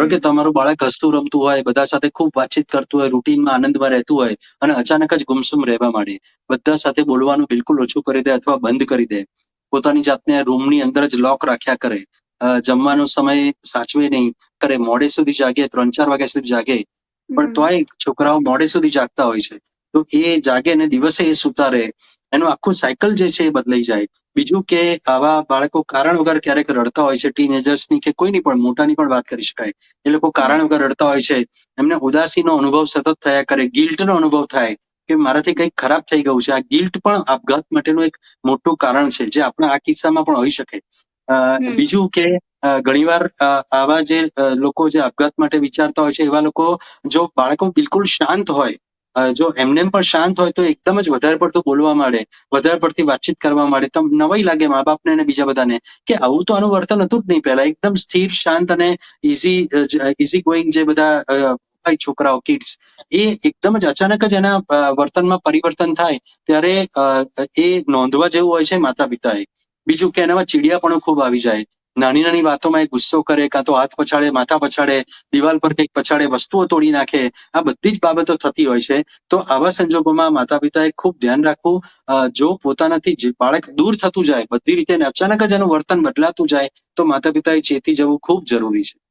ધારો કે તમારું બાળક હસતું રમતું હોય બધા સાથે ખૂબ વાતચીત કરતું હોય રૂટીનમાં આનંદમાં રહેતું હોય અને અચાનક જ ગુમસુમ રહેવા માંડે બધા સાથે બોલવાનું બિલકુલ ઓછું કરી દે અથવા બંધ કરી દે પોતાની જાતને રૂમની અંદર જ લોક રાખ્યા કરે જમવાનો સમય સાચવે નહીં કરે મોડે સુધી જાગે ત્રણ ચાર વાગ્યા સુધી જાગે પણ તોય છોકરાઓ મોડે સુધી જાગતા હોય છે તો એ જાગે ને દિવસે એ સુતા રહે એનું આખું સાયકલ જે છે એ બદલાઈ જાય બીજું કે આવા બાળકો કારણ વગર ક્યારેક રડતા હોય છે ટીનેજર્સની કે કોઈની પણ મોટાની પણ વાત કરી શકાય. એ લોકો કારણ વગર રડતા હોય છે. એમને ઉદાસીનો અનુભવ સતત થયા કરે ગિલ્ટનો અનુભવ થાય કે મારાથી કંઈક ખરાબ થઈ ગયું છે. આ ગિલ્ટ પણ આપઘાત માટેનું એક મોટું કારણ છે જે આપણા આ કિસ્સામાં પણ હોઈ શકે. અ, બીજું કે ઘણીવાર આવા જે લોકો જે આપઘાત માટે વિચારતા હોય છે એવા લોકો જો બાળકો બિલકુલ શાંત હોય જો એમને પણ શાંત હોય તો એકદમ જ વધારે પડતું બોલવા માંડે, વધારે પડતી વાતચીત કરવા માંડે. તો નવાઈ લાગે મા બાપને અને બીજા બધાને કે આવું તો આનું વર્તન હતું જ નહીં પહેલા. એકદમ સ્થિર, શાંત અને ઇઝી ઇઝી ગોઈંગ જે બધા હોય છોકરાઓ કિડ્સ એ એકદમ જ અચાનક જ એના વર્તનમાં પરિવર્તન થાય ત્યારે એ નોંધવા જેવું હોય છે માતા પિતાએ બીજું કે એનામાં ચીડિયાપણું ખૂબ આવી જાય. નાની નાની વાતોમાં એ ગુસ્સો કરે, કાં તો હાથ પછાડે, માથા પછાડે, દિવાલ પર કંઈક પછાડે, વસ્તુઓ તોડી નાખે, આ બધી જ બાબતો થતી હોય છે. તો આવા સંજોગોમાં માતા પિતાએ ખૂબ ધ્યાન રાખવું. જો પોતાનાથી જે બાળક દૂર થતું જાય, બધી રીતે અચાનક જ એનું વર્તન બદલાતું જાય, તો માતા પિતાએ ચેતી જવું ખૂબ જરૂરી છે.